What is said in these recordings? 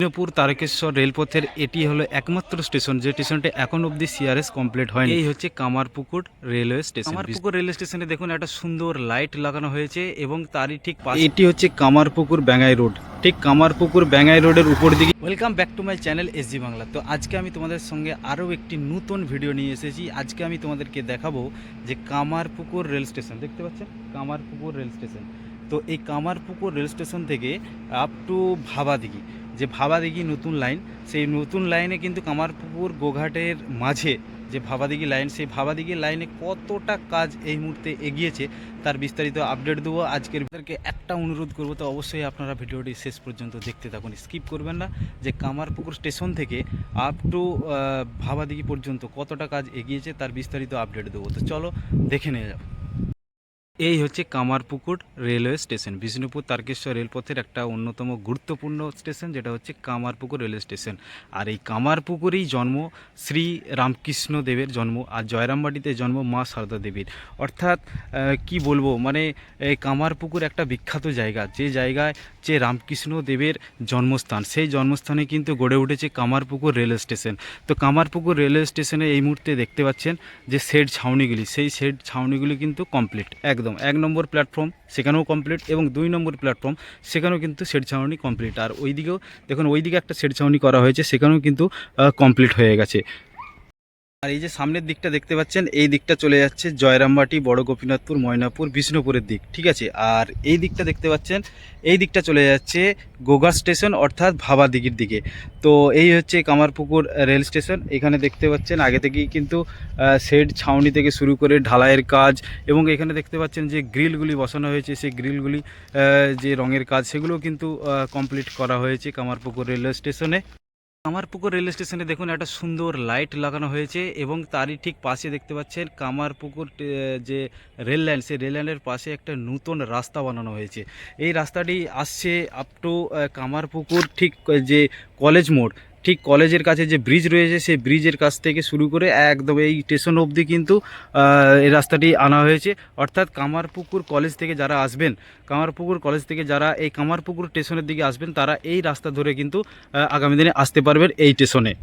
বিষ্ণুপুর তারকেশ্বর রেলপথের এটি হলো একমাত্র স্টেশন যে স্টেশনটি এখন অবধি সিআরএস কমপ্লিট হয়নি। এই হচ্ছে Kamarpukur railway station. Kamarpukur railway স্টেশনে দেখুন একটা সুন্দর লাইট লাগানো হয়েছে এবং তারই ঠিক পাশে এটি হচ্ছে কামারপুকুর ব্যাঙ্গাই রোড। ঠিক কামারপুকুর ব্যাঙ্গাই রোডের উপর দিকে welcome back to my channel SG Bangla তো আজকে আমি তোমাদের সঙ্গে আরও একটি নতুন ভিডিও নিয়ে এসেছি। আজকে আমি তোমাদেরকে দেখাবো যে কামারপুকুর রেল স্টেশন দেখতে পাচ্ছেন? Kamarpukur rail station. তো এই কামারপুকুর রেল স্টেশন থেকে আপ টু ভাবাদিঘি। যে ভাবাদিঘি নতুন লাইন, সেই নতুন লাইনে কিন্তু কামারপুকুর গোঘাটের মাঝে যে ভাবাদিঘি লাইন, সেই ভাবাদিঘি লাইনে কতটা কাজ এই মুহূর্তে এগিয়েছে তার বিস্তারিত আপডেট দেবো। আজকের ভিতরকে একটা অনুরোধ করব, তো অবশ্যই আপনারা ভিডিওটি শেষ পর্যন্ত দেখতে থাকুন, স্কিপ করবেন না। যে কামারপুকুর স্টেশন থেকে আপ টু ভাবাদিঘি পর্যন্ত কতটা কাজ এগিয়েছে তার বিস্তারিত আপডেট দেবো। তো চলো দেখে নিয়ে যাও এই হচ্ছে কামারপুকুর রেলওয়ে স্টেশন। বিষ্ণুপুর তারকেশ্বর রেলপথের একটা অন্যতম গুরুত্বপূর্ণ স্টেশন, যেটা হচ্ছে কামারপুকুর রেলওয়ে স্টেশন। আর এই কামারপুকুরেই জন্ম শ্রী রামকৃষ্ণ দেবের জন্ম, আর জয়রামবাটিতে জন্ম মা সারদা দেবীর অর্থাৎ কি বলব মানে এই কামারপুকুর একটা বিখ্যাত জায়গা। যে জায়গায়, যে রামকৃষ্ণ দেবের জন্মস্থান, সেই জন্মস্থানে কিন্তু গড়ে উঠেছে কামারপুকুর রেলওয়ে স্টেশন। তো কামারপুকুর রেলওয়ে স্টেশনে এই মুহূর্তে দেখতে পাচ্ছেন যে শেড ছাউনিগুলি, সেই শেড ছাউনিগুলি কিন্তু কমপ্লিট একদম, এক নম্বর প্ল্যাটফর্ম সেখানেও কমপ্লিট এবং দুই নম্বর প্ল্যাটফর্ম সেখানেও কিন্তু শেড ছাউনি কমপ্লিট আর ওইদিকেও, দেখুন, ওইদিকে একটা শেড ছাউনি করা হয়েছে, সেখানেও কিন্তু কমপ্লিট হয়ে গেছে। আর এই যে সামনের দিকটা দেখতে পাচ্ছেন, এই দিকটা চলে যাচ্ছে জয়রামবাটি, বড় গোপীনাথপুর, ময়নাপুর, বিষ্ণুপুরের দিক, ঠিক আছে? আর এই দিকটা দেখতে পাচ্ছেন, এই দিকটা চলে যাচ্ছে গোগা স্টেশন, অর্থাৎ ভাবাদিঘির দিকে। তো এই হচ্ছে কামারপুকুর রেল স্টেশন, এখানে দেখতে পাচ্ছেন, আগে থেকেই কিন্তু শেড ছাউনি থেকে শুরু করে ঢালাইয়ের কাজ এবং এখানে দেখতে পাচ্ছেন যে গ্রিলগুলি বসানো হয়েছে, সেই গ্রিলগুলি যে রঙের কাজ, সেগুলো কিন্তু কমপ্লিট করা হয়েছে কামারপুকুর রেলওয়ে স্টেশনে। কামারপুকুর রেল স্টেশনে দেখুন একটা সুন্দর লাইট লাগানো হয়েছে এবং তারই ঠিক পাশে দেখতে পাচ্ছেন কামারপুকুর যে রেল লাইন, সেই রেল লাইনের পাশে একটা নতুন রাস্তা বানানো হয়েছে। এই রাস্তাটি আসছে আপ টু কামারপুকুর ঠিক যে কলেজ মোড়। ঠিক কলেজের কাছে যে ব্রিজ রয়েছে, সেই ব্রিজের কাছ থেকে শুরু করে একদম এই স্টেশন অবধি কিন্তু এই রাস্তাটি আনা হয়েছে। অর্থাৎ কামারপুকুর কলেজ থেকে যারা আসবেন, কামারপুকুর কলেজ থেকে যারা এই কামারপুকুর স্টেশনের দিকে আসবেন, তারা এই রাস্তা ধরে কিন্তু আগামী দিনে আসতে পারবেন এই স্টেশনে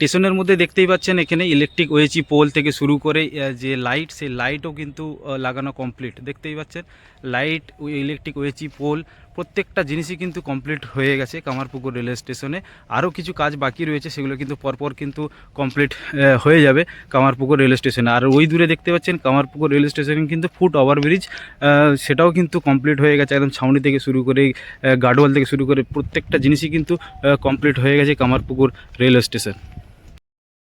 স্টেশনের মধ্যে দেখতেই পাচ্ছেন এখানে ইলেকট্রিক ওয়েচি পোল থেকে শুরু করে যে লাইট সেই লাইটও কিন্তু লাগানো কমপ্লিট দেখতেই পাচ্ছেন লাইট ইলেকট্রিক ওয়েচি পোল প্রত্যেকটা জিনিসই কিন্তু কমপ্লিট হয়ে গেছে কামারপুকুর রেলওয়ে স্টেশনে। আরও কিছু কাজ বাকি রয়েছে, সেগুলো কিন্তু পরপর কিন্তু কমপ্লিট হয়ে যাবে কামারপুকুর রেলওয়ে স্টেশনে। আর ওই দূরে দেখতে পাচ্ছেন কামারপুকুর রেলওয়ে স্টেশনে কিন্তু ফুট ওভারব্রিজ সেটাও কিন্তু কমপ্লিট হয়ে গেছে একদম ছাউনি থেকে শুরু করে গার্ডওয়াল থেকে শুরু করে প্রত্যেকটা জিনিসই কিন্তু কমপ্লিট হয়ে গেছে কামারপুকুর রেলওয়ে স্টেশন।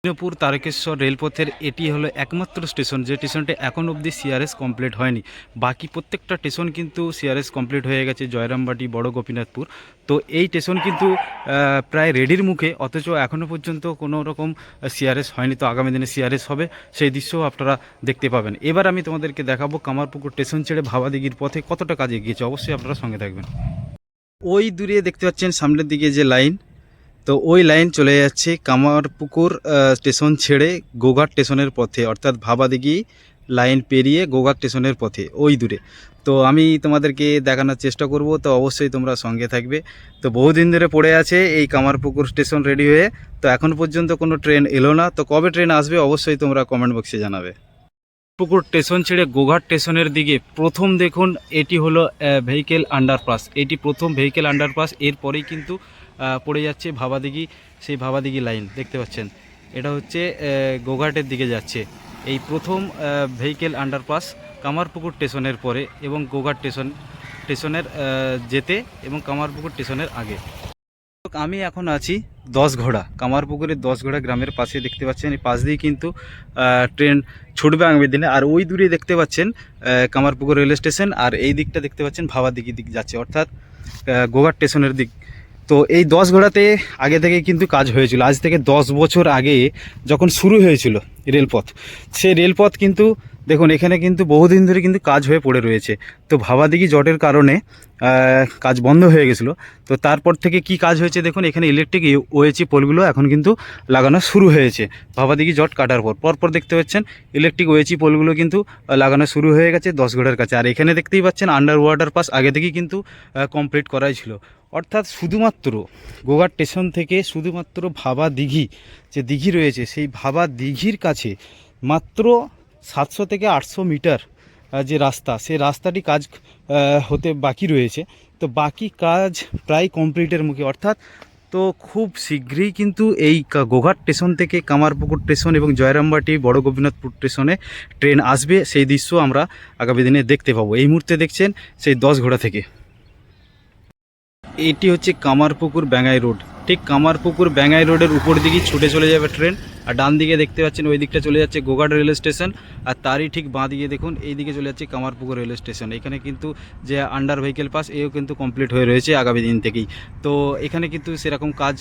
বিষ্ণুপুর তারকেশ্বর রেলপথের এটি হলো একমাত্র স্টেশন, যে স্টেশনটি এখন অবধি সিআরএস কমপ্লিট হয়নি। বাকি প্রত্যেকটা স্টেশন কিন্তু সিআরএস কমপ্লিট হয়ে গেছে, জয়রামবাটি, বড় গোপীনাথপুর। তো এই স্টেশন কিন্তু প্রায় রেডির মুখে, অথচ এখনও পর্যন্ত কোনো রকম সিআরএস হয়নি। তো আগামী দিনে সিআরএস হবে, সেই দৃশ্যও আপনারা দেখতে পাবেন। এবার আমি তোমাদেরকে দেখাবো কামারপুকুর স্টেশন ছেড়ে ভাবাদিঘির পথে কতটা কাজ এগিয়েছে। অবশ্যই আপনারা সঙ্গে থাকবেন। ওই দূরে দেখতে পাচ্ছেন সামনের দিকে যে লাইন তো ওই লাইন চলে যাচ্ছে কামারপুকুর স্টেশন ছেড়ে গোঘাট স্টেশনের পথে, অর্থাৎ ভাবাদিঘি লাইন পেরিয়ে গোঘাট স্টেশনের পথে, ওই দূরে। তো আমি তোমাদেরকে দেখানোর চেষ্টা করব, তো অবশ্যই তোমরা সঙ্গে থাকবে। তো বহুদিন ধরে পড়ে আছে এই কামারপুকুর স্টেশন রেডি হয়ে তো এখন পর্যন্ত কোনো ট্রেন এলো না। তো কবে ট্রেন আসবে অবশ্যই তোমরা কমেন্ট বক্সে জানাবে। পুকুর স্টেশন ছেড়ে গোঘাট স্টেশনের দিকে প্রথম দেখুন এটি হলো ভেহিকেল আন্ডারপাস এটি প্রথম ভেহিকেল আন্ডারপাস এরপরেই কিন্তু পড়ে যাচ্ছে ভাবাদিঘি, সেই ভাবাদিঘি লাইন দেখতে পাচ্ছেন। এটা হচ্ছে গোঘাটের দিকে যাচ্ছে। এই প্রথম ভেহিকেল আন্ডারপাস কামারপুকুর স্টেশনের পরে এবং গোঘাট স্টেশন, স্টেশনের যেতে এবং কামারপুকুর স্টেশনের আগে। আমি এখন আছি দশ ঘোড়া কামারপুকুরের দশ ঘোড়া গ্রামের পাশে দেখতে পাচ্ছেন। এই পাশ দিয়ে কিন্তু ট্রেন ছুটবে আগামী দিনে। আর ওই দূরে দেখতে পাচ্ছেন কামারপুকুর রেলওয়ে স্টেশন আর এই দিকটা দেখতে পাচ্ছেন ভাবাদিঘি দিক যাচ্ছে অর্থাৎ আহ, স্টেশনের দিক। তো এই দশ ঘোড়াতে আগে থেকে কিন্তু কাজ হয়েছিল। আজ থেকে দশ বছর আগে যখন শুরু হয়েছিল রেলপথ সেই রেলপথ কিন্তু দেখুন, এখানে কিন্তু বহুদিন ধরে কিন্তু কাজ হয়ে পড়ে রয়েছে। তো ভাবাদিঘি জটের কারণে কাজ বন্ধ হয়ে গেছিল। তো তারপর থেকে কি কাজ হয়েছে দেখুন, এখানে ইলেকট্রিক ওয়েচি পোলগুলো এখন কিন্তু লাগানো শুরু হয়েছে। ভাবাদিঘি জট কাটার পর, পরপর দেখতে পাচ্ছেন, ইলেকট্রিক ওয়েচি পোলগুলো কিন্তু লাগানো শুরু হয়ে গেছে দশ ঘোড়ার কাছে। আর এখানে দেখতেই পাচ্ছেন আন্ডার ওয়াটার পাস আগে থেকেই কিন্তু কমপ্লিট করাই ছিল। অর্থাৎ শুধুমাত্র গোঘাট স্টেশন থেকে শুধুমাত্র ভাবা দিঘি যে দিঘি রয়েছে, সেই ভাবা দিঘির কাছে মাত্র সাতশো থেকে আটশো মিটার যে রাস্তা, সেই রাস্তাটি কাজ হতে বাকি রয়েছে। তো বাকি কাজ প্রায় কমপ্লিটের মুখে, অর্থাৎ তো খুব শীঘ্রই কিন্তু এই গোঘাট স্টেশন থেকে কামারপুকুর স্টেশন এবং জয়রামবাটি, বড় গোপীনাথপুর স্টেশনে ট্রেন আসবে। সেই দৃশ্য আমরা আগামী দিনে দেখতে পাবো। এই মুহূর্তে দেখছেন সেই দশ ঘোড়া থেকে। এটি হচ্ছে কামারপুকুর ব্যাঙ্গাই রোড। ঠিক কামারপুকুর ব্যাঙ্গাই রোডের উপর দিকেই ছুটে চলে যাবে ট্রেন। আর ডান দিকে দেখতে পাচ্ছেন ওই দিকটা চলে যাচ্ছে গোঘাট রেল স্টেশন, আর তারই ঠিক বাঁ দিকে দেখুন, এই দিকে চলে যাচ্ছে কামারপুকুর রেল স্টেশন। এখানে কিন্তু যে আন্ডার ভেহিকেল পাস এও কিন্তু কমপ্লিট হয়ে রয়েছে আগামী দিন থেকেই। তো এখানে কিন্তু সেরকম কাজ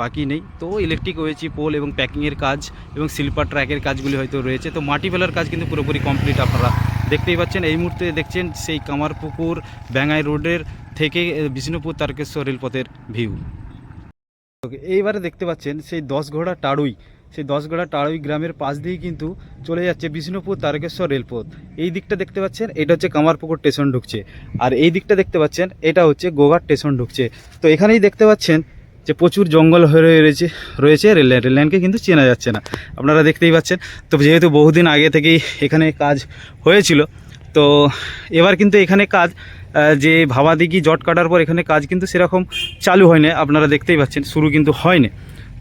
বাকি নেই। তো ইলেকট্রিক ওয়েচি পোল এবং প্যাকিংয়ের কাজ এবং স্লিপার ট্র্যাকের কাজগুলি হয়তো রয়েছে। তো মাটি ফেলার কাজ কিন্তু পুরোপুরি কমপ্লিট আপনারা দেখতেই পাচ্ছেন। এই মুহূর্তে দেখছেন সেই কামারপুকুর ব্যাঙ্গাই রোডের থেকে বিষ্ণুপুর তারকেশ্বর রেলপথের ভিউ এইবারে দেখতে পাচ্ছেন সেই দশ ঘোড়া টাড়ুই সেই দশ ঘোড়া টাড়ুই গ্রামের পাশ দিয়েই কিন্তু চলে যাচ্ছে বিষ্ণুপুর তারকেশ্বর রেলপথ। এই দিকটা দেখতে পাচ্ছেন, এটা হচ্ছে কামারপুকুর স্টেশন ঢুকছে। আর এই দিকটা দেখতে পাচ্ছেন, এটা হচ্ছে গোঘাট স্টেশন ঢুকছে। তো এখানেই দেখতে পাচ্ছেন যে প্রচুর জঙ্গল হয়ে রয়েছে রয়েছে, রেল লাইন রেল লাইনকে কিন্তু চেনা যাচ্ছে না। আপনারা দেখতেই পাচ্ছেন, তো যেহেতু বহুদিন আগে থেকেই এখানে কাজ হয়েছিল, তো এবার কিন্তু এখানে কাজ যে ভাবাদিঘি জট কাটার পর এখানে কাজ কিন্তু সেরকম চালু হয়নি, আপনারা দেখতেই পাচ্ছেন, শুরু কিন্তু হয়নি।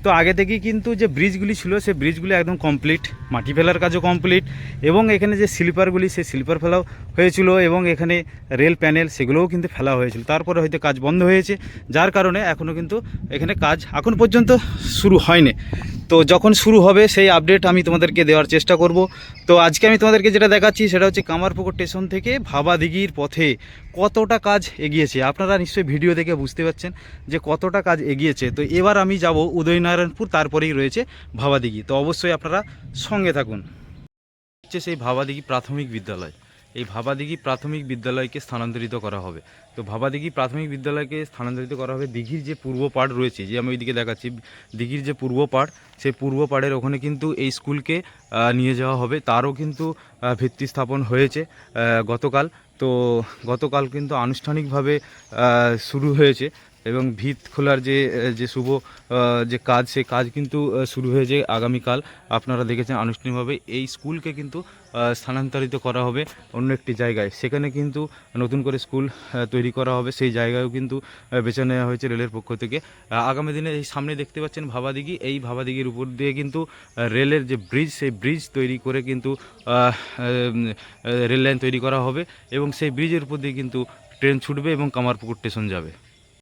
তো আগে থেকেই কিন্তু যে ব্রিজগুলি ছিল, সেই ব্রিজগুলি একদম কমপ্লিট মাটি ফেলার কাজও কমপ্লিট এবং এখানে যে স্লিপারগুলি সেই স্লিপার ফেলাও হয়েছিল এবং এখানে রেল প্যানেল সেগুলোও কিন্তু ফেলা হয়েছিল। তারপরে হয়তো কাজ বন্ধ হয়েছে, যার কারণে এখনও কিন্তু এখানে কাজ এখন পর্যন্ত শুরু হয়নি। তো যখন শুরু হবে, সেই আপডেট আমি তোমাদেরকে দেওয়ার চেষ্টা করব। তো আজকে আমি তোমাদেরকে যেটা দেখাচ্ছি, সেটা হচ্ছে কামারপুকুর স্টেশন থেকে ভাবাদিঘির পথে কতটা কাজ এগিয়েছে? আপনারা নিশ্চয়ই ভিডিও দেখে বুঝতে পারছেন যে কতটা কাজ এগিয়েছে। তো এবার আমি যাব উদয়নারায়ণপুর, তারপরেই রয়েছে ভাবাদিঘি। তো অবশ্যই আপনারা সঙ্গে থাকুন। হচ্ছে সেই ভাবাদিঘি প্রাথমিক বিদ্যালয়। এই ভাবাদিঘি প্রাথমিক বিদ্যালয়কে স্থানান্তরিত করা হবে। তো ভাবাদিঘি প্রাথমিক বিদ্যালয়কে স্থানান্তরিত করা হবে দিঘির যে পূর্ব পাড় রয়েছে, যে আমি ওইদিকে দেখাচ্ছি, দিঘির যে পূর্ব পাড়, সেই পূর্ব পাড়ের ওখানে কিন্তু এই স্কুলকে নিয়ে যাওয়া হবে। তারও কিন্তু ভিত্তি স্থাপন হয়েছে গতকাল। তো গতকাল কিন্তু আনুষ্ঠানিকভাবে শুরু হয়েছে। এবং ভিত খোলার যে যে শুভ যে কাজ, সেই কাজ কিন্তু শুরু হয়েছে আগামীকাল। আপনারা দেখেছেন আনুষ্ঠানিকভাবে এই স্কুলকে কিন্তু স্থানান্তরিত করা হবে অন্য একটি জায়গায়। সেখানে কিন্তু নতুন করে স্কুল তৈরি করা হবে। সেই জায়গায়ও কিন্তু বেছে নেওয়া হয়েছে রেলের পক্ষ থেকে। আগামী দিনে এই সামনে দেখতে পাচ্ছেন ভাবাদিঘি। এই ভাবাদিঘির উপর দিয়ে কিন্তু রেলের যে ব্রিজ, সেই ব্রিজ তৈরি করে কিন্তু রেল লাইন তৈরি করা হবে এবং সেই ব্রিজের উপর দিয়ে কিন্তু ট্রেন ছুটবে এবং কামারপুকুর স্টেশন যাবে।